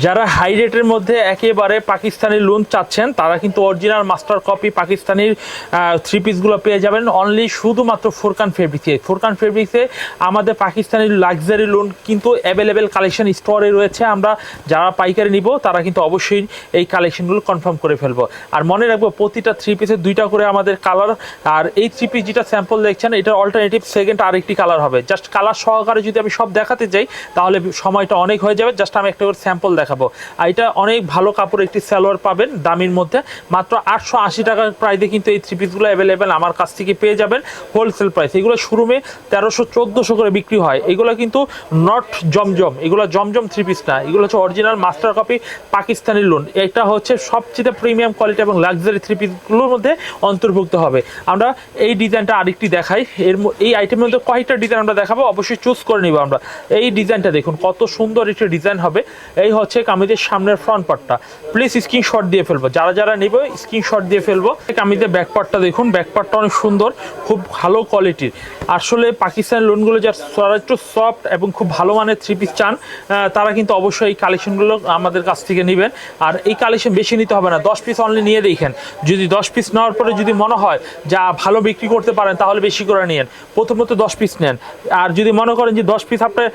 যারা হাই রেটের মধ্যে একেবারে পাকিস্তানি লোন চাচ্ছেন, তারা কিন্তু অরিজিনাল মাস্টার কপি পাকিস্তানির থ্রি পিসগুলো পেয়ে যাবেন। অনলি শুধুমাত্র ফোরকান ফেব্রিক্সে ফোরকান ফেব্রিক্সে আমাদের পাকিস্তানি লাক্সারি লোন কিন্তু অ্যাভেলেবেল কালেকশন স্টোরে রয়েছে। আমরা যারা পাইকারি নিব, তারা কিন্তু অবশ্যই এই কালেকশনগুলো কনফার্ম করে ফেলব। আর মনে রাখব, প্রতিটা থ্রি পিসের দুইটা করে আমাদের কালার আর এই থ্রি পিস যেটা স্যাম্পল দেখছেন, এটার অল্টারনেটিভ সেকেন্ড আরেকটি কালার হবে। জাস্ট কালার সহকারে যদি আমি সব দেখাতে যাই, তাহলে সময়টা অনেক হয়ে যাবে। জাস্ট আমি একটা করে স্যাম্পল দেখাবো। আর এটা অনেক ভালো কাপড় একটি সালোয়ার পাবেন, দামির মধ্যে। মাত্র আটশো আশি টাকার প্রাইসে কিন্তু এই থ্রি পিসগুলো অ্যাভেলেবেল আমার কাছ থেকে পেয়ে যাবেন হোলসেল প্রাইস এগুলো শুরুমে তেরোশো, চোদ্দোশো করে বিক্রি হয়। এগুলো কিন্তু নট জমজম, এগুলো জমজম থ্রি পিস না। এগুলো হচ্ছে original master copy Pakistani lawn এটা হচ্ছে সবচেয়ে প্রিমিয়াম কোয়ালিটি এবং লাক্সারি থ্রি পিসগুলোর মধ্যে অন্তর্ভুক্ত হবে। আমরা এই ডিজাইনটা আরেকটি দেখাই। এর এই আইটেমের মধ্যে কয়েকটা ডিজাইন আমরা দেখাবো, অবশ্যই চুজ করে নিব আমরা। এই ডিজাইনটা দেখুন, কত সুন্দর একটি ডিজাইন হবে। এই হচ্ছে কামিজের সামনের ফ্রন্ট পার্টটা প্লিজ স্ক্রিনশট দিয়ে ফেলব। যারা যারা নেবে স্ক্রিনশট দিয়ে ফেলব। কামিজের ব্যাক পার্টটা দেখুন। ব্যাক পার্টটা অনেক সুন্দর, খুব ভালো কোয়ালিটির আসলে পাকিস্তানের লোনগুলো যারা একটু সফট এবং খুব ভালো মানের থ্রি পিস চান তারা কিন্তু অবশ্যই এই কালেকশনগুলো আমাদের কাছ থেকে নেবেন। আর এই কালেকশন বেশি নিতে হবে না। দশ পিস অনলি নিয়ে দেখেন। যদি দশ পিস নেওয়ার পরে যদি মনে হয় যা ভালো বিক্রি করতে পারেন, তাহলে বেশি করে নিয়েন। প্রথমত দশ পিস নেন। আর যদি মনে করেন যে দশ পিস আপনার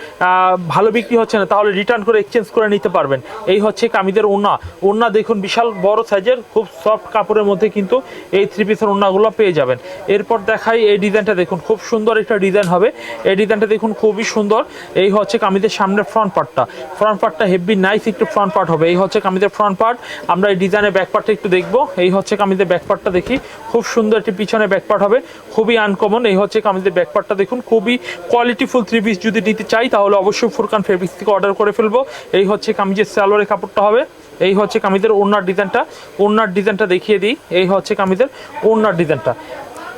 ভালো বিক্রি হচ্ছে না, তাহলে রিটার্ন করে এক্সচেঞ্জ করে নিতে পারবেন। এই হচ্ছে কামিদের ওনা ওনা দেখুন, বিশাল বড় সাইজের খুব সফট কাপড়ের মধ্যে কিন্তু এই থ্রি পিসের ওনাগুলো পেয়ে যাবেন। এরপর দেখাই এই ডিজাইনটা দেখুন, খুব সুন্দর একটা ডিজাইন হবে। এই ডিজাইনটা দেখুন, খুবই সুন্দর। এই হচ্ছে কামিদের সামনের ফ্রন্ট পার্টটা ফ্রন্ট পার্টটা হেভি নাইস একটু ফ্রন্ট পার্ট হবে। এই হচ্ছে কামিদের ফ্রন্ট পার্ট আমরা এই ডিজাইনের ব্যাক পার্টটা একটু দেখব। এই হচ্ছে কামিদের ব্যাক পার্টটা দেখি। খুব সুন্দর একটি পিছনে ব্যাক পার্ট হবে। খুবই আনকমন এই হচ্ছে কামিদের ব্যাক পার্টটা দেখুন, খুবই কোয়ালিটিফুল থ্রি পিস যদি নিতে চাই, তাহলে অবশ্যই ফুরকান ফেব্রিক্স থেকে অর্ডার করে ফেলব। এই হচ্ছে কামিজের সালোয়ারের কাপড়টা হবে, এই হচ্ছে কামিদের ওনার ডিজাইনটা ওনার ডিজাইনটা দেখিয়ে দিই, এই হচ্ছে কামিদের ওনার ডিজাইনটা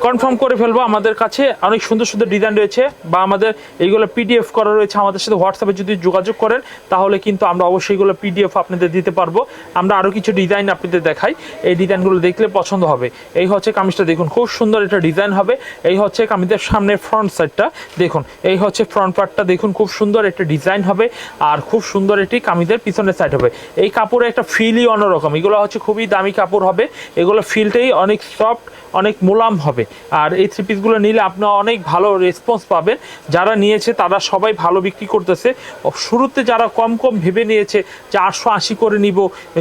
কনফার্ম করে ফেলব আমাদের কাছে। অনেক সুন্দর সুন্দর ডিজাইন রয়েছে বা আমাদের এইগুলো পিডিএফ করা রয়েছে আমাদের সাথে হোয়াটসঅ্যাপে যদি যোগাযোগ করেন, তাহলে কিন্তু আমরা অবশ্যই এগুলো পিডিএফ আপনাদের দিতে পারব। আমরা আরও কিছু ডিজাইন আপনাদের দেখাই। এই ডিজাইনগুলো দেখলে পছন্দ হবে। এই হচ্ছে কামিজটা, দেখুন, খুব সুন্দর একটা ডিজাইন হবে। এই হচ্ছে কামিজের সামনে ফ্রন্ট সাইডটা দেখুন। এই হচ্ছে ফ্রন্ট পার্টটা দেখুন, খুব সুন্দর একটা ডিজাইন হবে আর খুব সুন্দর একটি কামিজের পিছনের সাইড হবে। এই কাপড়ে একটা ফিলই অন্যরকম। এগুলো হচ্ছে খুবই দামি কাপড় হবে। এগুলো ফিলটাই অনেক সফট অনেক মোলাম হবে। আর এই থ্রি পিসগুলো নিলে আপনার অনেক ভালো রেসপন্স পাবেন। যারা নিয়েছে, তারা সবাই ভালো বিক্রি করতেছে। শুরুতে যারা কম কম ভেবে নিয়েছে যে আটশো আশি করে নিব,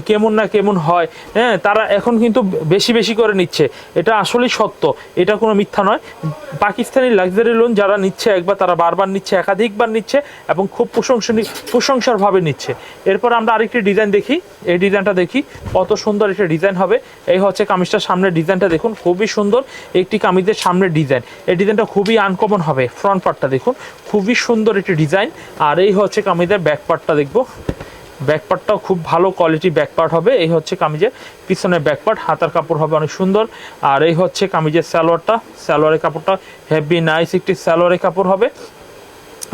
কেমন না কেমন হয় হ্যাঁ তারা এখন কিন্তু বেশি বেশি করে নিচ্ছে। এটা আসলেই সত্য, এটা কোনো মিথ্যা নয়। পাকিস্তানি লাক্সারি লোন যারা নিচ্ছে একবার, তারা বারবার নিচ্ছে, একাধিকবার নিচ্ছে এবং খুব প্রশংসনীয় প্রশংসারভাবে নিচ্ছে। এরপর আমরা আরেকটি ডিজাইন দেখি। এই ডিজাইনটা দেখি। কত সুন্দর একটা ডিজাইন হবে। এই হচ্ছে কামিজটার সামনের ডিজাইনটা দেখুন। খুবই সুন্দর। একটি কামিজের সামনে ডিজাইন এই ডিজাইনটা খুবই আনকমন হবে। ফ্রন্ট পার্টটা দেখুন, খুবই সুন্দর একটি ডিজাইন আর এই হচ্ছে কামিজের ব্যাক পার্টটা দেখব। ব্যাক পার্টটাও খুব ভালো কোয়ালিটি ব্যাক পার্ট হবে। এই হচ্ছে কামিজের পিছনের ব্যাক পার্ট হাতার কাপড় হবে অনেক সুন্দর। আর এই হচ্ছে কামিজের স্যালোয়ারটা স্যালোয়ারের কাপড়টা হেভি নাইস একটি স্যালোয়ারের কাপড় হবে।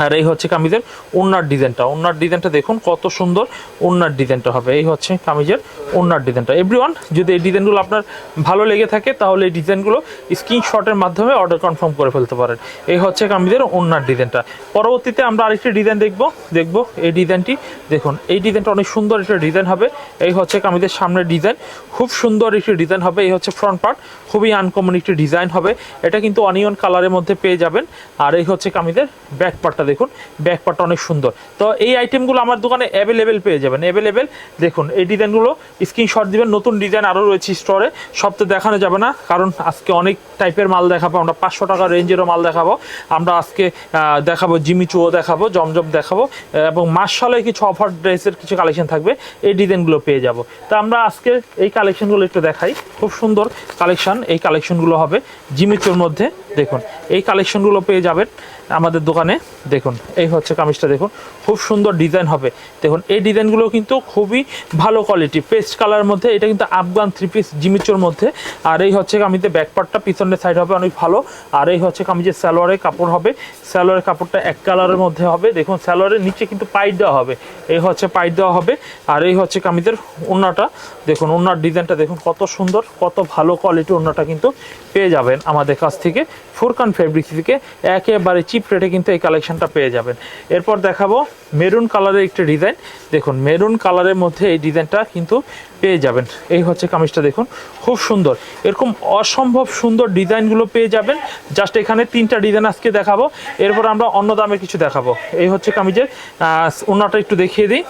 আর এই হচ্ছে কামিজের ওনার ডিজাইনটা। ওনার ডিজাইনটা দেখুন, কত সুন্দর ওনার ডিজাইনটা হবে। এই হচ্ছে কামিজের ওনার ডিজাইনটা। এভরিওয়ান যদি এই ডিজাইনগুলো আপনার ভালো লেগে থাকে, তাহলে এই ডিজাইনগুলো স্ক্রিনশটের মাধ্যমে অর্ডার কনফার্ম করে ফেলতে পারেন। এই হচ্ছে কামিজের ওনার ডিজাইনটা। পরবর্তীতে আমরা আরেকটি ডিজাইন দেখব। দেখব এই ডিজাইনটি। দেখুন, এই ডিজাইনটা অনেক সুন্দর একটা ডিজাইন হবে। এই হচ্ছে কামিজের সামনের ডিজাইন। খুব সুন্দর একটি ডিজাইন হবে। এই হচ্ছে ফ্রন্ট পার্ট খুবই আনকমন একটি ডিজাইন হবে। এটা কিন্তু অনিয়ন কালারের মধ্যে পেয়ে যাবেন। আর এই হচ্ছে কামিজের ব্যাক পার্টটা দেখুন ব্যাক পার্টটা অনেক সুন্দর। তো এই আইটেমগুলো আমার দোকানে অ্যাভেলেবেল পেয়ে যাবেন। অ্যাভেলেবেল দেখুন, এই ডিজাইনগুলো স্ক্রিনশট দিবেন, নতুন ডিজাইন আরও রয়েছে স্টোরে সব তো দেখানো যাবে না, কারণ আজকে অনেক টাইপের মাল দেখাবো, আমরা পাঁচশো টাকা রেঞ্জেরও মাল দেখাবো। আমরা আজকে দেখাবো জিমিচুও দেখাবো, জমজম দেখাবো, এবং মার্শালের কিছু অফার ড্রেসের কিছু কালেকশন থাকবে, এই ডিজাইনগুলো পেয়ে যাব। তো আমরা আজকে এই কালেকশনগুলো একটু দেখাই। খুব সুন্দর কালেকশন এই কালেকশনগুলো হবে জিমিচুর মধ্যে। দেখুন, এই কালেকশনগুলো পেয়ে যাবেন আমাদের দোকানে। দেখুন, এই হচ্ছে কামিজটা, দেখুন, খুব সুন্দর ডিজাইন হবে। দেখুন, এই ডিজাইনগুলো কিন্তু খুবই ভালো কোয়ালিটি পেস্ট কালার মধ্যে, এটা কিন্তু আফগান থ্রি পিস জিমিচোর মধ্যে। আর এই হচ্ছে কামিজের ব্যাকপার্টটা পিছনের সাইড হবে অনেক ভালো। আর এই হচ্ছে কামিজের সালোয়ারের কাপড় হবে। সালোয়ারের কাপড়টা এক কালারের মধ্যে হবে। দেখুন, সালোয়ারের নিচে কিন্তু পাইট দেওয়া হবে। এই হচ্ছে পাইট দেওয়া হবে। আর এই হচ্ছে কামিজের ওড়নাটা। দেখুন, ওড়নার ডিজাইনটা দেখুন, কত সুন্দর, কত ভালো কোয়ালিটি ওড়নাটা কিন্তু পেয়ে যাবেন আমাদের কাছ থেকে। ফোরকান ফেব্রিক্স থেকে একেবারে চিপ রেটে কিন্তু এই কালেকশনটা পেয়ে যাবেন। এরপর দেখাবো মেরুন কালারের একটা ডিজাইন দেখুন মেরুন কালারের মধ্যে এই ডিজাইনটা কিন্তু পেয়ে যাবেন। এই হচ্ছে কামিজটা, দেখুন, খুব সুন্দর। এরকম অসম্ভব সুন্দর ডিজাইনগুলো পেয়ে যাবেন। জাস্ট এখানে তিনটা ডিজাইন আজকে দেখাবো। এরপর আমরা অন্য দামে কিছু দেখাবো। এই হচ্ছে কামিজের ওনাটা একটু দেখিয়ে দিই।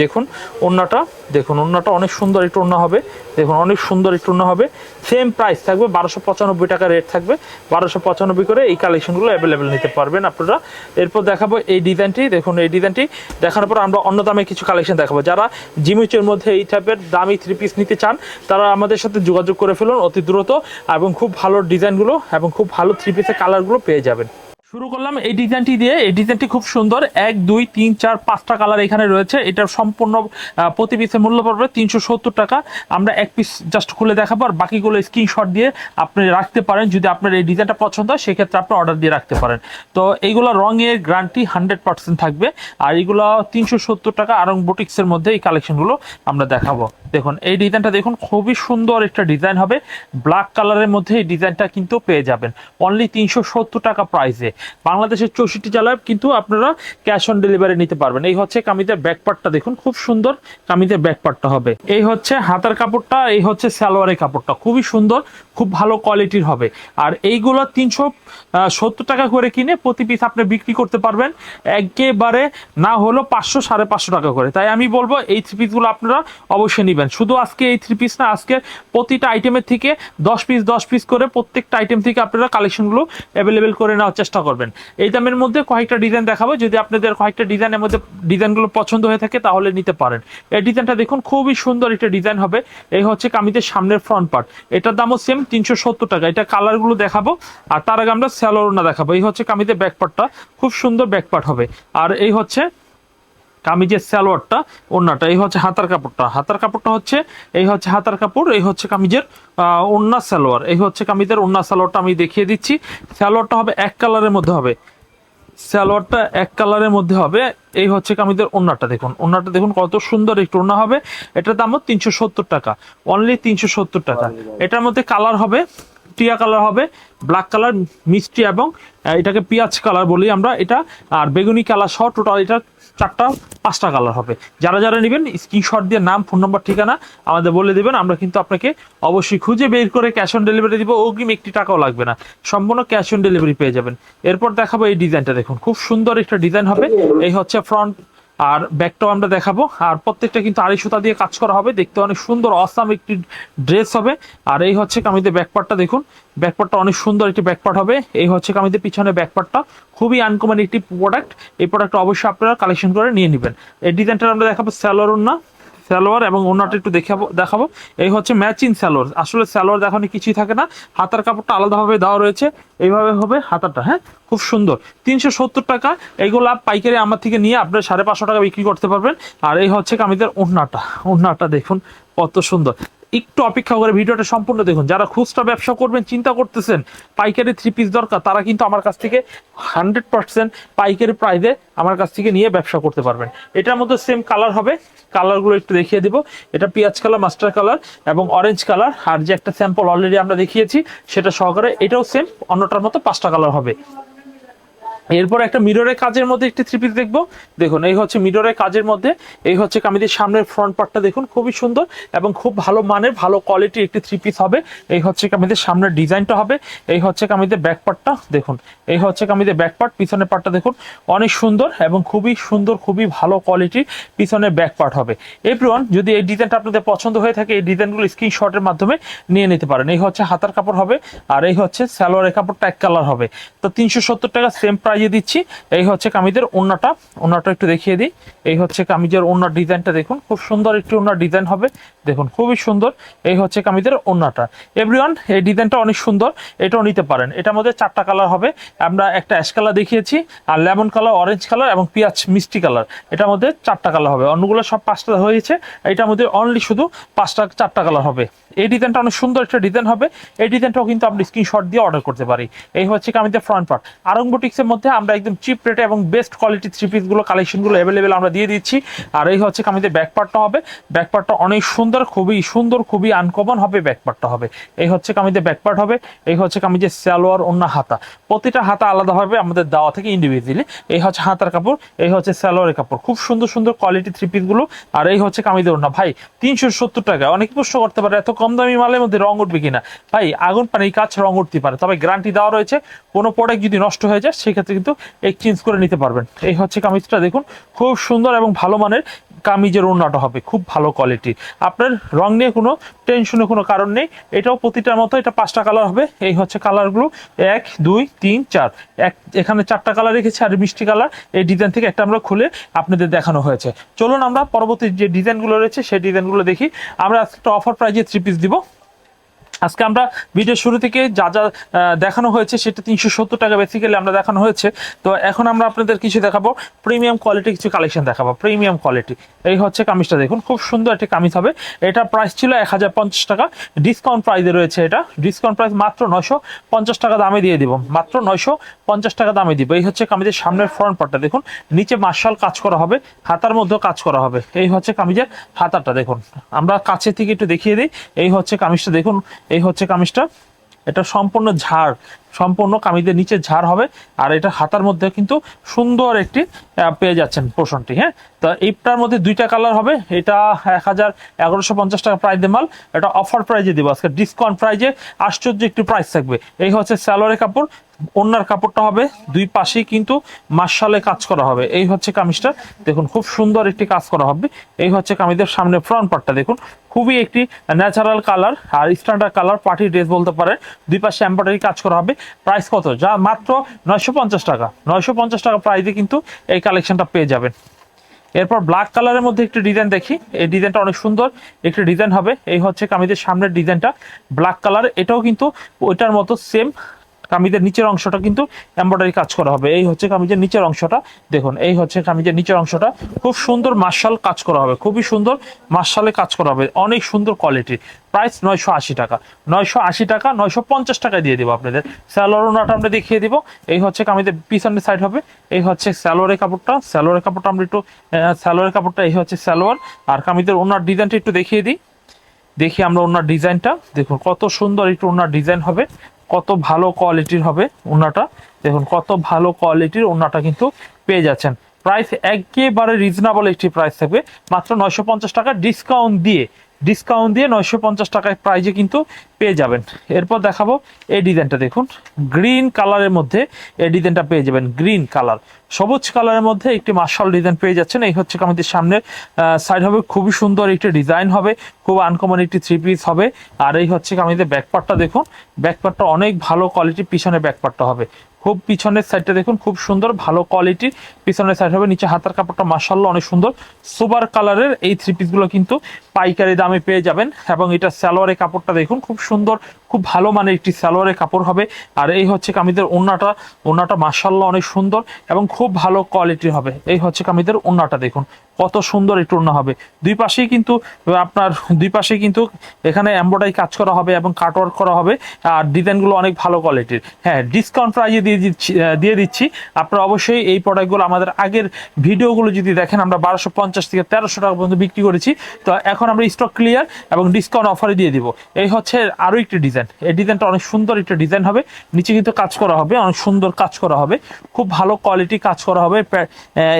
দেখুন, ওন্নাটা দেখুন, ওন্নাটা অনেক সুন্দর একটু ওন্না হবে। দেখুন, অনেক সুন্দর একটু ওন্না হবে। সেম প্রাইস থাকবে, বারোশো পঁচানব্বই টাকা রেট থাকবে। বারোশো পঁচানব্বই করে এই কালেকশনগুলো অ্যাভেলেবেল নিতে পারবেন আপনারা। এরপর দেখাবো এই ডিজাইনটি। দেখুন, এই ডিজাইনটি দেখানোর পর আমরা অন্য দামে কিছু কালেকশন দেখাবো। যারা জিমিচের মধ্যে এই টাইপের দামি থ্রি পিস নিতে চান, তারা আমাদের সাথে যোগাযোগ করে ফেলুন অতি দ্রুত এবং খুব ভালো ডিজাইনগুলো এবং খুব ভালো থ্রি পিসের কালারগুলো পেয়ে যাবেন। শুরু করলাম এই ডিজাইনটি দিয়ে। এই ডিজাইনটি খুব সুন্দর। এক, দুই, তিন, চার, পাঁচটা কালার এখানে রয়েছে। এটার সম্পূর্ণ প্রতি পিসের মূল্য পড়বে তিনশো সত্তর টাকা। আমরা এক পিস জাস্ট খুলে দেখাবো আর বাকিগুলো স্ক্রিনশট দিয়ে আপনি রাখতে পারেন। যদি আপনার এই ডিজাইনটা পছন্দ হয়, সেক্ষেত্রে আপনি অর্ডার দিয়ে রাখতে পারেন। তো এইগুলো রঙের গ্যারান্টি হান্ড্রেড পার্সেন্ট থাকবে। আর এইগুলো তিনশো সত্তর টাকা আরং বুটিক্সের মধ্যে এই কালেকশনগুলো আমরা দেখাবো। দেখুন, এই ডিজাইনটা দেখুন, খুবই সুন্দর একটা ডিজাইন হবে। ব্ল্যাক কালারের মধ্যে এই ডিজাইনটা কিন্তু পেয়ে যাবেন। অনলি তিনশো সত্তর টাকা প্রাইসে বাংলাদেশের চৌষট্টি জেলায় কিন্তু আপনারা ক্যাশ অন ডেলিভারি নিতে পারবেন। এই হচ্ছে কামিজের ব্যাকপার্টটা দেখুন, খুব সুন্দর কামিজের ব্যাকপার্টটা হবে। এই হচ্ছে হাতার কাপড়টা, এই হচ্ছে সালোয়ারের কাপড়টা, খুবই সুন্দর, খুব ভালো কোয়ালিটির হবে। আর এইগুলো তিনশো সত্তর টাকা করে কিনে প্রতি পিস আপনি বিক্রি করতে পারবেন। একেবারে না হলো পাঁচশো, সাড়ে পাঁচশো টাকা করে। তাই আমি বলব, এই থ্রি পিসগুলো আপনারা অবশ্যই নেবেন। শুধু আজকে এই থ্রি পিস না, আজকে প্রতিটা আইটেমের থেকে দশ পিস দশ পিস করে প্রত্যেকটা আইটেম থেকে আপনারা কালেকশনগুলো অ্যাভেলেবেল করে নেওয়ার চেষ্টা করবেন। এই দামের মধ্যে কয়েকটা ডিজাইন দেখাবো। যদি আপনাদের কয়েকটা ডিজাইনের মধ্যে ডিজাইনগুলো পছন্দ হয়ে থাকে, তাহলে নিতে পারেন। এই ডিজাইনটা দেখুন, খুবই সুন্দর একটা ডিজাইন হবে। এই হচ্ছে কামিজের সামনের ফ্রন্ট পার্ট এটার দামও সেম তিনশো সত্তর টাকা। এটা কালারগুলো দেখাবো। আর তার আগে আমরা স্যালোরনা দেখাবো। এই হচ্ছে কামিজের ব্যাক পার্টটা খুব সুন্দর ব্যাক পার্ট হবে। আর এই হচ্ছে কামিজের সালোয়ারটা ওন্নাটা, এই হচ্ছে হাতার কাপড়টা। হাতার কাপড়টা হচ্ছে, এই হচ্ছে হাতার কাপড়, এই হচ্ছে কামিজের ওন্না সালোয়ার। এই হচ্ছে কামিজের ওন্না সালোয়ারটা আমি দেখিয়ে দিচ্ছি। সালোয়ারটা হবে এক কালারের মধ্যে হবে। সালোয়ারটা এক কালারের মধ্যে হবে। এই হচ্ছে কামিজের ওন্নাটা দেখুন। ওন্নাটা দেখুন কত সুন্দর একটু ওন্না হবে। এটার দামও তিনশো সত্তর টাকা। অনলি তিনশো সত্তর টাকা। এটার মধ্যে কালার হবে, টিয়া কালার হবে, ব্ল্যাক কালার, মিষ্টি এবং এটাকে পেঁয়াজ কালার বলি আমরা। এটা আর বেগুনি কালার সহ টোটাল এটা চারটা, পাঁচটা কালার হবে। যারা যারা নেবেন স্ক্রিনশট দিয়ে নাম ফোন নম্বর ঠিকানা আমাদের বলে দেবেন, আমরা কিন্তু আপনাকে অবশ্যই খুঁজে বের করে ক্যাশ অন ডেলিভারি দিব, অগ্রিম একটি টাকাও লাগবে না। সম্পূর্ণ ক্যাশ অন ডেলিভারি পেয়ে যাবেন। এরপর দেখাবো এই ডিজাইনটা দেখুন, খুব সুন্দর একটা ডিজাইন হবে। এই হচ্ছে ফ্রন্ট আর ব্যাগটাও আমরা দেখাবো। আর প্রত্যেকটা কিন্তু আড়াই সুতা দিয়ে কাজ করা হবে। দেখতে অনেক সুন্দর অসাম একটি ড্রেস হবে। আর এই হচ্ছে কামিতে ব্যাকপার্টটা দেখুন। ব্যাকপার্টটা অনেক সুন্দর একটি ব্যাকপার্ট হবে। এই হচ্ছে কামিতে পিছনে ব্যাকপার্টটা খুবই আনকমন একটি প্রোডাক্ট এই প্রোডাক্টটা অবশ্যই আপনারা কালেকশন করে নিয়ে নেবেন। এই ডিজাইনটা আমরা দেখাবো স্যালোর না সালোয়ার এবং ওনাটা একটু দেখাবো দেখাবো। এই হচ্ছে ম্যাচিং সালোয়ার। আসলে সালোয়ার দেখানো কিছুই থাকে না। হাতার কাপড়টা আলাদাভাবে দেওয়া রয়েছে। এইভাবে হবে হাতাটা হ্যাঁ? খুব সুন্দর। তিনশো সত্তর টাকা, এইগুলো পাইকারি আমার থেকে নিয়ে আপনার সাড়ে পাঁচশো টাকা বিক্রি করতে পারবেন। আর এই হচ্ছে কামিদের ওড়নাটা। ওড়নাটা দেখুন, কত সুন্দর। একটু অপেক্ষা করে ভিডিওটা সম্পূর্ণ দেখুন। যারা খুচরা ব্যবসা করবেন, চিন্তা করতেছেন, পাইকারি থ্রি পিস দরকার, তারা কিন্তু আমার কাছ থেকে হান্ড্রেড পার্সেন্ট পাইকারি প্রাইসে আমার কাছ থেকে নিয়ে ব্যবসা করতে পারবেন। এটার মধ্যে সেম কালার হবে। কালারগুলো একটু দেখিয়ে দিব। এটা পেঁয়াজ কালার মাস্টার কালার এবং অরেঞ্জ কালার আর যে একটা স্যাম্পল অলরেডি আমরা দেখিয়েছি, সেটা সহকারে এটাও সেম অন্যটার মতো পাঁচটা কালার হবে। এরপর একটা মিররের কাজের মধ্যে একটি থ্রি পিস দেখব। দেখুন, এই হচ্ছে মিররের কাজের মধ্যে, এই হচ্ছে কামিজের সামনের ফ্রন্ট পার্টটা দেখুন, খুবই সুন্দর এবং খুব ভালো মানের, ভালো কোয়ালিটির একটি থ্রি পিস হবে। এই হচ্ছে কামিজের সামনের ডিজাইনটা হবে। এই হচ্ছে কামিজের ব্যাক পার্টটা দেখুন, এই হচ্ছে কামিজের ব্যাক পার্ট পিছনের পার্টটা দেখুন, অনেক সুন্দর এবং খুবই সুন্দর, খুবই ভালো কোয়ালিটির পিছনের ব্যাক পার্ট হবে। এভরিওয়ান যদি এই ডিজাইনটা আপনাদের পছন্দ হয়ে থাকে, এই ডিজাইনগুলো স্ক্রিনশটের মাধ্যমে নিয়ে নিতে পারেন। এই হচ্ছে হাতার কাপড় হবে, আর এই হচ্ছে সালোয়ারের কাপড়টা এক কালার হবে। তো তিনশো সত্তর টাকা সেম প্রাইজে দিচ্ছি। এই হচ্ছে কামিজের ওন্নাটা ওন্নাটা একটু দেখিয়ে দিই। এই হচ্ছে কামিজের ওন্নার ডিজাইনটা দেখুন। খুব সুন্দর একটি ওন্নার ডিজাইন হবে। দেখুন, খুবই সুন্দর। এই হচ্ছে কামিজের ওন্নাটা এভরিওয়ান এই ডিজাইনটা অনেক সুন্দর। এটাও নিতে পারেন। এটার মধ্যে চারটা কালার হবে। আমরা একটা অ্যাশ কালার দেখিয়েছি, আর লেমন কালার অরেঞ্জ কালার এবং পেঁয়াজ মিষ্টি কালার। এটার মধ্যে চারটা কালার হবে। অন্যগুলো সব পাঁচটা হয়েছে। এটার মধ্যে অনলি শুধু পাঁচটা, চারটা কালার হবে। এই ডিজাইনটা অনেক সুন্দর একটা ডিজাইন হবে। এই ডিজাইনটাও কিন্তু আপনি স্ক্রিনশট দিয়ে অর্ডার করতে পারি। এই হচ্ছে কামিজের ফ্রন্ট পার্ট আরং বুটিক্সের মধ্যে মধ্যে আমরা একদম চিপ রেটে এবং বেস্ট কোয়ালিটি থ্রি পিসগুলো কালেকশনগুলো অ্যাভেলেবেল আমরা দিয়ে দিচ্ছি। আর এই হচ্ছে কামিজের ব্যাকপার্টটা হবে। ব্যাকপার্টটা অনেক সুন্দর, খুবই সুন্দর, খুবই আনকমন হবে ব্যাকপার্টটা হবে। এই হচ্ছে কামিজের ব্যাকপার্ট হবে। এই হচ্ছে কামিজের সালোয়ার অন্য হাতা। প্রতিটা হাতা আলাদা হবে আমাদের দেওয়া থেকে ইন্ডিভিজুয়ালি এই হচ্ছে হাতার কাপড়, এই হচ্ছে সালোয়ারের কাপড়। খুব সুন্দর সুন্দর কোয়ালিটি থ্রি পিসগুলো আর এই হচ্ছে কামিজের ওড়না। ভাই, তিনশো সত্তর টাকা। অনেক প্রশ্ন করতে পারে, এত কম দামি মালের মধ্যে রং উঠবে কিনা? ভাই, আগুন পানি কাজ রং উঠতে পারে, তবে গ্যারান্টি দেওয়া রয়েছে। কোনো প্রোডাক্ট যদি নষ্ট হয়ে যায়, সেক্ষেত্রে কিন্তু এক্সচেঞ্জ করে নিতে পারবেন। এই হচ্ছে কামিজটা, দেখুন, খুব সুন্দর এবং ভালো মানের কামিজের ওড়নাটা হবে, খুব ভালো কোয়ালিটি আপনার রং নিয়ে কোনো টেনশনের কোনো কারণ নেই, এটাও প্রতিটার মতো, এটা পাঁচটা কালার হবে। এই হচ্ছে কালারগুলো এক, দুই, তিন, চার। এক, এখানে চারটা কালার রেখেছি, আর মিষ্টি কালার এই ডিজাইন থেকে একটা আমরা খুলে আপনাদের দেখানো হয়েছে। চলুন আমরা পরবর্তী যে ডিজাইনগুলো রয়েছে, সেই ডিজাইনগুলো দেখি। আমরা একটা অফার প্রাইজে থ্রি পিস দিব। আজকে আমরা ভিডিও শুরু থেকে যা যা দেখানো হয়েছে সেটা তিনশো সত্তর টাকা বেসিক্যালি আমরা দেখানো হয়েছে। তো এখন আমরা আপনাদের কিছু দেখাবো। প্রিমিয়াম কোয়ালিটি কিছু কালেকশন দেখাবো। প্রিমিয়াম কোয়ালিটি এই হচ্ছে কামিজটা দেখুন। খুব সুন্দর একটি কামিজ হবে। এটা প্রাইস ছিল এক হাজার পঞ্চাশ টাকা। ডিসকাউন্ট প্রাইসে রয়েছে এটা। ডিসকাউন্ট প্রাইস মাত্র নয়শো পঞ্চাশ টাকা দামে দিয়ে দিব। মাত্র নয়শো পঞ্চাশ টাকা দামে দিব। এই হচ্ছে কামিজের সামনের ফ্রন্ট পার্টটা দেখুন। নিচে মার্শাল কাজ করা হবে। হাতার মধ্যেও কাজ করা হবে। এই হচ্ছে কামিজের হাতারটা দেখুন। আমরা কাছে থেকে একটু দেখিয়ে দিই। এই হচ্ছে কামিজটা দেখুন। এই হচ্ছে কামিজটা। এটা সম্পূর্ণ ঝাড়। সম্পূর্ণ কামিজের নিচে ঝাড় হবে আর এটা হাতার মধ্যে কিন্তু সুন্দর একটি পেয়ে যাচ্ছেন পোষণটি হ্যাঁ? তো এইটার মধ্যে দুইটা কালার হবে। এটা এক হাজার এগারোশো পঞ্চাশ টাকা প্রাইস মাল। এটা অফার প্রাইজে দিব। আজকে ডিসকাউন্ট প্রাইজে আশ্চর্য একটি প্রাইস থাকবে। এই হচ্ছে স্যালোয়ারের কাপড়। অন্যার কাপড়টা হবে। দুই পাশেই কিন্তু মার্শালে কাজ করা হবে। এই হচ্ছে কামিজটা। দেখুন, খুব সুন্দর একটি কাজ করা হবে। এই হচ্ছে কামিজের সামনে ফ্রন্ট পার্টটা দেখুন। খুবই একটি ন্যাচারাল কালার আর স্ট্যান্ডার্ড কালার পার্টি ড্রেস বলতে পারেন। দুই পাশে এম্ব্রয়ডারি কাজ করা হবে। প্রাইস কত? যা মাত্র নয়শো পঞ্চাশ টাকা। নয়শো পঞ্চাশ টাকা প্রাইসে কিন্তু এই কালেকশনটা পেয়ে যাবেন। এরপর ব্ল্যাক কালারের মধ্যে একটি ডিজাইন দেখি। এই ডিজাইনটা অনেক সুন্দর। একটি ডিজাইন হবে। এই হচ্ছে কামিজের সামনের ডিজাইনটা ব্ল্যাক কালার এটাও কিন্তু ওইটার মতো সেম কামিজের নিচের অংশটা কিন্তু এমব্রয়ডারি কাজ করা হবে। এই হচ্ছে কামিজের নিচের অংশটা। দেখুন, এই হচ্ছে কামিজের নিচের অংশটা। খুব সুন্দর মার্শাল কাজ করা হবে। খুবই সুন্দর মার্শালে কাজ করা হবে। অনেক সুন্দর কোয়ালিটি প্রাইস নয়শো আশি টাকা। নয়শো আশি টাকা, নয়শো পঞ্চাশ টাকায় দিয়ে দেবো আপনাদের। স্যালোয়ার ওনাটা আমরা দেখিয়ে দিব। এই হচ্ছে কামিজের পিছনের সাইড হবে। এই হচ্ছে স্যালোয়ারের কাপড়টা। স্যালোয়ারের কাপড়টা আমরা একটু স্যালোয়ারের কাপড়টা, এই হচ্ছে স্যালোয়ার আর কামিজের ওনার ডিজাইনটা একটু দেখিয়ে দিই। দেখি আমরা ওনার ডিজাইনটা। দেখুন, কত সুন্দর একটু ওনার ডিজাইন হবে। কত ভালো কোয়ালিটির হবে ওনাটা দেখুন, কত ভালো কোয়ালিটির ওনাটা কিন্তু পেয়ে যাচ্ছেন। প্রাইস একেবারে রিজনেবল একটি প্রাইস থাকবে। মাত্র নয়শো পঞ্চাশ টাকা ডিসকাউন্ট দিয়ে ডিসকাউন্ট দিয়ে নয়শো পঞ্চাশ টাকায় প্রাইজে কিন্তু পেয়ে যাবেন। এরপর দেখাবো এই ডিজাইনটা দেখুন। গ্রিন কালারের মধ্যে এই ডিজাইনটা পেয়ে যাবেন গ্রিন কালার সবুজ কালারের মধ্যে একটি মার্শাল ডিজাইন পেয়ে যাচ্ছেন। এই হচ্ছে আমাদের সামনের সাইড হবে। খুবই সুন্দর একটি ডিজাইন হবে। খুব আনকমন একটি থ্রি পিস হবে। আর এই হচ্ছে আমাদের ব্যাকপার্টটা দেখুন। ব্যাকপার্টটা অনেক ভালো কোয়ালিটির পিছনে ব্যাকপারটা হবে। খুব পিছনের সাইডটা দেখুন, খুব সুন্দর, ভালো কোয়ালিটির পিছনের সাইড হবে, নিচে হাতার কাপড়টা মার্শাল্লাহ অনেক সুন্দর। সুপার কালারের এই থ্রি পিসগুলো কিন্তু পাইকারি দামে পেয়ে যাবেন। এবং এটা সালোয়ারের কাপড়টা দেখুন, খুব সুন্দর খুব ভালো মানের একটি সালোয়ারের কাপড় হবে। আর এই হচ্ছে কামিদের ওন্নাটা। ওন্নাটা মার্শাল্লাহ অনেক সুন্দর এবং খুব ভালো কোয়ালিটির হবে। এই হচ্ছে কামিদের ওন্নাটা দেখুন। কত সুন্দর একটু ওন্না হবে। দুই পাশেই কিন্তু আপনার, দুই পাশেই কিন্তু এখানে এমব্রয়ডারি কাজ করা হবে এবং কাটওয়ার্ক করা হবে। আর ডিজাইনগুলো অনেক ভালো কোয়ালিটির। হ্যাঁ ডিসকাউন্ট প্রাইজে দিয়ে দিচ্ছি দিয়ে দিচ্ছি। আপনারা অবশ্যই এই প্রোডাক্টগুলো আমাদের আগের ভিডিওগুলো যদি দেখেন, আমরা বারোশো পঞ্চাশ থেকে তেরোশো টাকা পর্যন্ত বিক্রি করেছি। তো এখন আমরা স্টক ক্লিয়ার এবং ডিসকাউন্ট অফারে দিয়ে দিব। এই হচ্ছে আরও একটি ডিজাইন এই ডিজাইনটা অনেক সুন্দর একটা ডিজাইন হবে। নিচে কিন্তু কাজ করা হবে, অনেক সুন্দর কাজ করা হবে। খুব ভালো কোয়ালিটি কাজ করা হবে।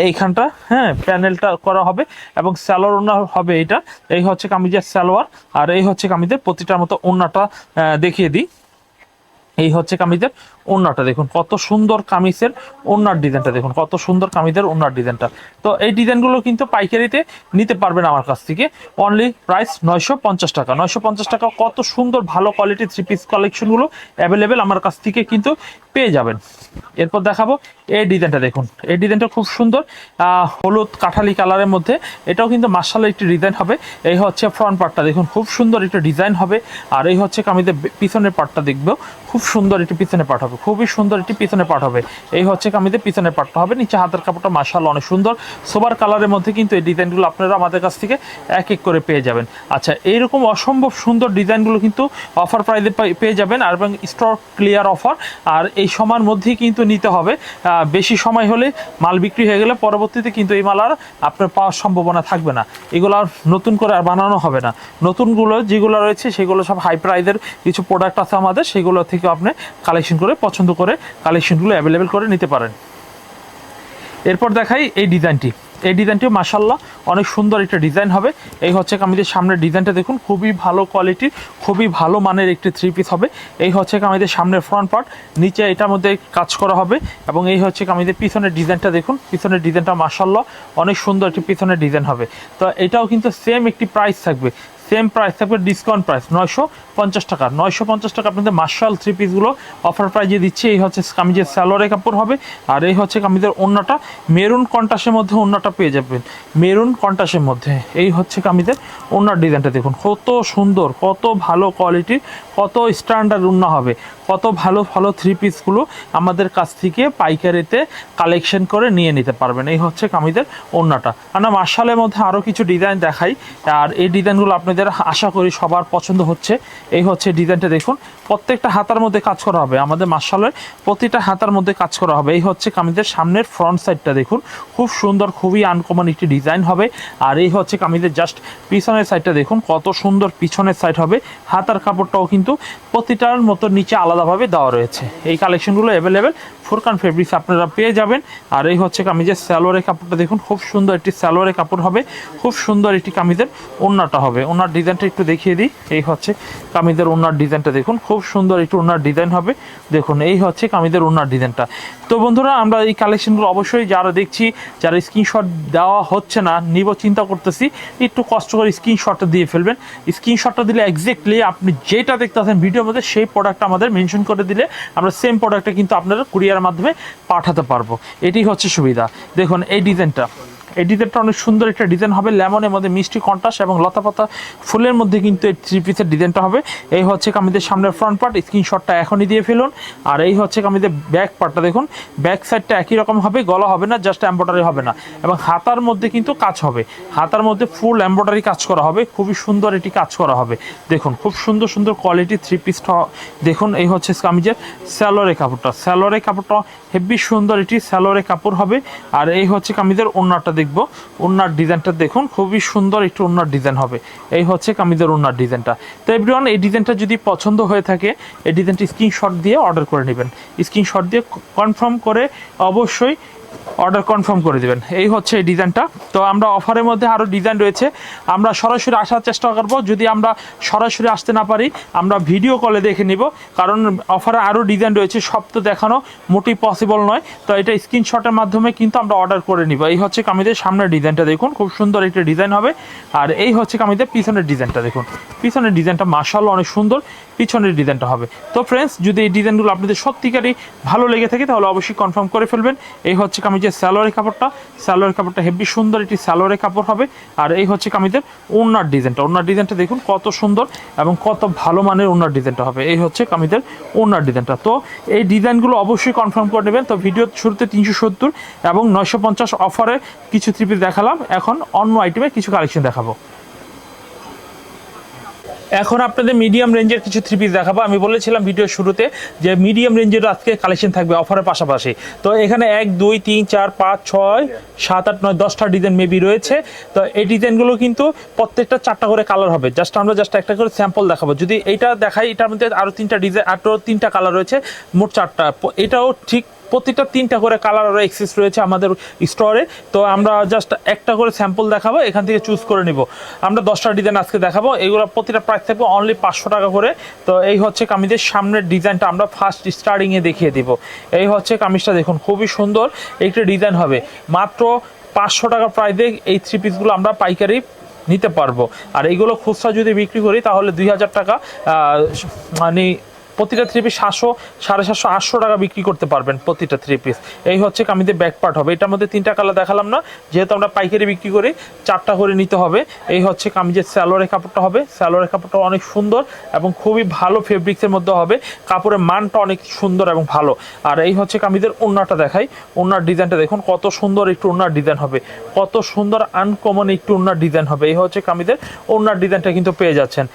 এইখানটা হ্যাঁ প্যানেলটা করা হবে এবং স্যালোয়ার ওনার হবে এটা। এই হচ্ছে কামিজের স্যালোয়ার আর এই হচ্ছে কামিজের প্রতিটার মতো ওনাটা দেখিয়ে দিই। এই হচ্ছে কামিজের ওন্নাটা দেখুন, কত সুন্দর কামিজের ওন্নার ডিজাইনটা দেখুন, কত সুন্দর কামিজের ওন্নার ডিজাইনটা। তো এই ডিজাইনগুলো কিন্তু পাইকারিতে নিতে পারবেন আমার কাছ থেকে। অনলি প্রাইস নয়শো পঞ্চাশ টাকা। নয়শো পঞ্চাশ টাকা কত সুন্দর ভালো কোয়ালিটির থ্রি পিস কালেকশনগুলো অ্যাভেলেবেল আমার কাছ থেকে কিন্তু পেয়ে যাবেন। এরপর দেখাবো এই ডিজাইনটা দেখুন। এই ডিজাইনটা খুব সুন্দর হলুদ কাঠালি কালারের মধ্যে। এটাও কিন্তু মার্শাল একটি ডিজাইন হবে। এই হচ্ছে ফ্রন্ট পার্টটা দেখুন, খুব সুন্দর একটা ডিজাইন হবে। আর এই হচ্ছে কামিজের পিছনের পার্টটা দেখবেও খুব সুন্দর একটি পিছনের পার্ট হবে। হবে। খুবই সুন্দর একটি পিছনের পাট হবে। এই হচ্ছে কামিজের পিছনের পাটটা হবে। নিচে হাতের কাপড়টা মার্শাল অনেক সুন্দর। সোবার কালারের মধ্যে কিন্তু এই ডিজাইনগুলো আপনারা আমাদের কাছ থেকে এক এক করে পেয়ে যাবেন। আচ্ছা এইরকম অসম্ভব সুন্দর ডিজাইনগুলো কিন্তু অফার প্রাইজে পেয়ে যাবেন আর এবং স্টক ক্লিয়ার অফার আর এই সময়ের মধ্যেই কিন্তু নিতে হবে। বেশি সময় হলে মাল বিক্রি হয়ে গেলে পরবর্তীতে কিন্তু এই মাল আর আপনার পাওয়ার সম্ভাবনা থাকবে না। এগুলো আর নতুন করে আর বানানো হবে না। নতুনগুলো যেগুলো রয়েছে, সেগুলো সব হাই প্রাইজের কিছু প্রোডাক্ট আছে আমাদের। সেগুলো থেকে আপনি কালেকশন করে পছন্দ করে কালেকশনগুলো অ্যাভেলেবেল করে নিতে পারেন। এরপর দেখাই এই ডিজাইনটি। এই ডিজাইনটিও মাসাল্লাহ অনেক সুন্দর একটা ডিজাইন হবে। এই হচ্ছে কামিজের সামনের ডিজাইনটা দেখুন, খুবই ভালো কোয়ালিটির খুবই ভালো মানের একটি থ্রি পিস হবে। এই হচ্ছে কামিজের সামনের ফ্রন্ট পার্ট নিচে এটার মধ্যে কাজ করা হবে এবং এই হচ্ছে কামিজের পিছনের ডিজাইনটা দেখুন, পিছনের ডিজাইনটা মাসাল্লাহ অনেক সুন্দর একটি পিছনের ডিজাইন হবে। তো এটাও কিন্তু সেম একটি প্রাইস থাকবে সেম প্রাইস থাকবে ডিসকাউন্ট প্রাইস নয়শো পঞ্চাশ টাকা। নয়শো পঞ্চাশ টাকা আপনাদের মার্শাল থ্রি পিসগুলো অফার প্রাইজে দিচ্ছে। এই হচ্ছে কামিজের স্যালোয়ারের কাপড় হবে। আর এই হচ্ছে কামিজের অন্যটা মেরুন কন্টাসের মধ্যে অন্যটা পেয়ে যাবেন। মেরুন কন্টাসের মধ্যে। এই হচ্ছে কামিজের অন্য ডিজাইনটা দেখুন, কত সুন্দর, কত ভালো কোয়ালিটির কত স্ট্যান্ডার্ড উন্না হবে। কত ভালো ভালো থ্রি পিসগুলো আমাদের কাছ থেকে পাইকারিতে কালেকশন করে নিয়ে নিতে পারবেন। এই হচ্ছে কামিদের ওড়নাটা। আমরা মার্শালের মধ্যে আরও কিছু ডিজাইন দেখাই। আর এই ডিজাইনগুলো আপনাদের আশা করি সবার পছন্দ হচ্ছে। এই হচ্ছে ডিজাইনটা দেখুন। প্রত্যেকটা হাতার মধ্যে কাজ করা হবে। আমাদের মার্শালের প্রতিটা হাতার মধ্যে কাজ করা হবে। এই হচ্ছে কামিজের সামনের ফ্রন্ট সাইডটা দেখুন। খুব সুন্দর, খুবই আনকমন একটি ডিজাইন হবে। আর এই হচ্ছে কামিজের জাস্ট পিছনের সাইডটা দেখুন। কত সুন্দর পিছনের সাইড হবে। হাতার কাপড়টাও কিন্তু প্রতিটার মতো নিচে আলাদাভাবে দেওয়া রয়েছে। এই কালেকশনগুলো অ্যাভেলেবেল ফুরকান ফেব্রিক্স আপনারা পেয়ে যাবেন। আর এই হচ্ছে কামিজের স্যালোয়ারের কাপড়টা দেখুন, খুব সুন্দর একটি স্যালোয়ারের কাপড় হবে, খুব সুন্দর একটি কামিজের ওন্নাটা হবে। ওনার ডিজাইনটা একটু দেখিয়ে দিই, এই হচ্ছে কামিজের ওনার ডিজাইনটা দেখুন, খুব সুন্দর একটু ওনার ডিজাইন হবে। দেখুন, এই হচ্ছে কামিজের ওনার ডিজাইনটা। তো বন্ধুরা, আমরা এই কালেকশনগুলো অবশ্যই যারা দেখছি, যারা স্ক্রিনশট দেওয়া হচ্ছে না, নিব, চিন্তা করতেছি, একটু কষ্ট করে স্ক্রিনশটটা দিয়ে ফেলবেন। স্ক্রিনশটটা দিলে এক্স্যাক্টলি আপনি যেটা দেখতে দেখতেছেন ভিডিওর মধ্যে সেই প্রোডাক্টটা আমাদের মেনশন করে দিলে আমরা সেম প্রোডাক্টটা কিন্তু আপনারা কুরিয়ার মাধ্যমে পাঠাতে পারব। এটি হচ্ছে সুবিধা। দেখুন এই ডিজাইনটা। এই ডিজাইনটা অনেক সুন্দর একটা ডিজাইন হবে। লেমনের মধ্যে মিষ্টি কন্টাস এবং লতাপাতা ফুলের মধ্যে কিন্তু এই থ্রি পিসের ডিজাইনটা হবে। এই হচ্ছে কামিদের সামনের ফ্রন্ট পার্ট স্ক্রিনশটটা এখনই দিয়ে ফেলুন। আর এই হচ্ছে কামিদের ব্যাক পার্টটা দেখুন। ব্যাক সাইডটা একই রকম হবে, গলা হবে না জাস্ট এম্ব্রয়ডারি হবে না। এবং হাতার মধ্যে কিন্তু কাজ হবে। হাতার মধ্যে ফুল এম্ব্রয়ডারি কাজ করা হবে। খুবই সুন্দর এটি কাজ করা হবে। দেখুন, খুব সুন্দর সুন্দর কোয়ালিটি থ্রি পিসটা দেখুন, এই হচ্ছে কামিজের স্যালোয়ারের কাপড়টা। স্যালোয়ারের কাপড়টা হেভি সুন্দর এটি স্যালোয়ারের কাপড় হবে। আর এই হচ্ছে কামিজের ওন্নাটা দেখব। ওনার ডিজাইনটা দেখুন, খুবই সুন্দর একটু ওনার ডিজাইন হবে। এই হচ্ছে কামিজের ওনার ডিজাইনটা। তো এভরিওয়ান এই ডিজাইনটা যদি পছন্দ হয়ে থাকে, এই ডিজাইনটি স্ক্রিনশট দিয়ে অর্ডার করে নেবেন। স্ক্রিনশট দিয়ে কনফার্ম করে অবশ্যই অর্ডার কনফার্ম করে দিবেন। এই হচ্ছে এই ডিজাইনটা তো আমরা অফারের মধ্যে আরও ডিজাইন রয়েছে। আমরা সরাসরি আসার চেষ্টা করব। যদি আমরা সরাসরি আসতে না পারি, আমরা ভিডিও কলে দেখে নিব। কারণ অফারে আরও ডিজাইন রয়েছে। সব তো দেখানো মোটেই পসিবল নয়। তো এটা স্ক্রিনশটের মাধ্যমে কিন্তু আমরা অর্ডার করে নিব। এই হচ্ছে কামিদের সামনের ডিজাইনটা দেখুন। খুব সুন্দর একটা ডিজাইন হবে। আর এই হচ্ছে কামিদের পিছনের ডিজাইনটা দেখুন। পিছনের ডিজাইনটা মার্শাল অনেক সুন্দর। পিছনের ডিজাইনটা হবে। তো ফ্রেন্ডস যদি এই ডিজাইনগুলো আপনাদের সত্যিকারই ভালো লেগে থাকে, তাহলে অবশ্যই কনফার্ম করে ফেলবেন। এই হচ্ছে কামিজের স্যালোয়ারি কাপড়টা। স্যালোয়ারের কাপড়টা হেভি সুন্দর এটি স্যালোয়ারি কাপড় হবে। আর এই হচ্ছে কামিজের ওনার ডিজাইনটা। ওনার ডিজাইনটা দেখুন, কত সুন্দর এবং কত ভালো মানের ওনার ডিজাইনটা হবে। এই হচ্ছে কামিজের ওনার ডিজাইনটা। তো এই ডিজাইনগুলো অবশ্যই কনফার্ম করে নেবেন। তো ভিডিও শুরুতে তিনশো সত্তর এবং নয়শো পঞ্চাশ অফারে কিছু ত্রিপি দেখালাম। এখন অন্য আইটেমে কিছু কালেকশন দেখাবো। এখন আপনাদের মিডিয়াম রেঞ্জের কিছু থ্রি পিস দেখাবো। আমি বলেছিলাম ভিডিও শুরুতে যে মিডিয়াম রেঞ্জের আজকে কালেকশন থাকবে অফারের পাশাপাশি। তো এখানে এক, দুই, তিন, চার, পাঁচ, ছয়, সাত, আট, নয়, দশটা ডিজাইন মেবি রয়েছে। তো এই ডিজাইনগুলো কিন্তু প্রত্যেকটা চারটা করে কালার হবে। জাস্ট আমরা জাস্ট একটা করে স্যাম্পল দেখাবো। যদি এইটা দেখাই, এটার মধ্যে আরও তিনটা ডিজাইন আরও তিনটা কালার রয়েছে, মোট চারটা। এটাও ঠিক প্রতিটা তিনটা করে কালার আরও এক্সিস রয়েছে আমাদের স্টোরে তো আমরা জাস্ট একটা করে স্যাম্পল দেখাবো, এখান থেকে চুজ করে নিব। আমরা দশটা ডিজাইন আজকে দেখাবো, এগুলো প্রতিটা প্রাইস থাকবে অনলি পাঁচশো টাকা করে। তো এই হচ্ছে কামিজের সামনের ডিজাইনটা আমরা ফার্স্ট স্টার্টিংয়ে দেখিয়ে দিব। এই হচ্ছে কামিজটা দেখুন, খুবই সুন্দর একটি ডিজাইন হবে। মাত্র পাঁচশো টাকা প্রাইসে এই থ্রি পিসগুলো আমরা পাইকারি নিতে পারব। আর এইগুলো খুচরা যদি বিক্রি করি, তাহলে দুই হাজার টাকা মানে প্রতিটা থ্রি পিস সাতশো, সাড়ে সাতশো, আটশো টাকা বিক্রি করতে পারবেন প্রতিটা থ্রি পিস এই হচ্ছে কামিজের ব্যাক পার্ট হবে। এটার মধ্যে তিনটা কালার দেখালাম না। যেহেতু আমরা পাইকারি বিক্রি করি, চারটা করে নিতে হবে। এই হচ্ছে কামিজের স্যালোয়ারের কাপড়টা হবে। স্যালোয়ারের কাপড়টা অনেক সুন্দর এবং খুবই ভালো ফেব্রিক্সের মধ্যে হবে। কাপড়ের মানটা অনেক সুন্দর এবং ভালো। আর এই হচ্ছে কামিজের ওড়নাটা দেখাই। ওড়নার ডিজাইনটা দেখুন, কত সুন্দর একটু ওড়নার ডিজাইন হবে। কত সুন্দর আনকমন একটু ওড়নার ডিজাইন হবে। এই হচ্ছে কামিজের ওড়নার ডিজাইনটা কিন্তু পেয়ে যাচ্ছেন।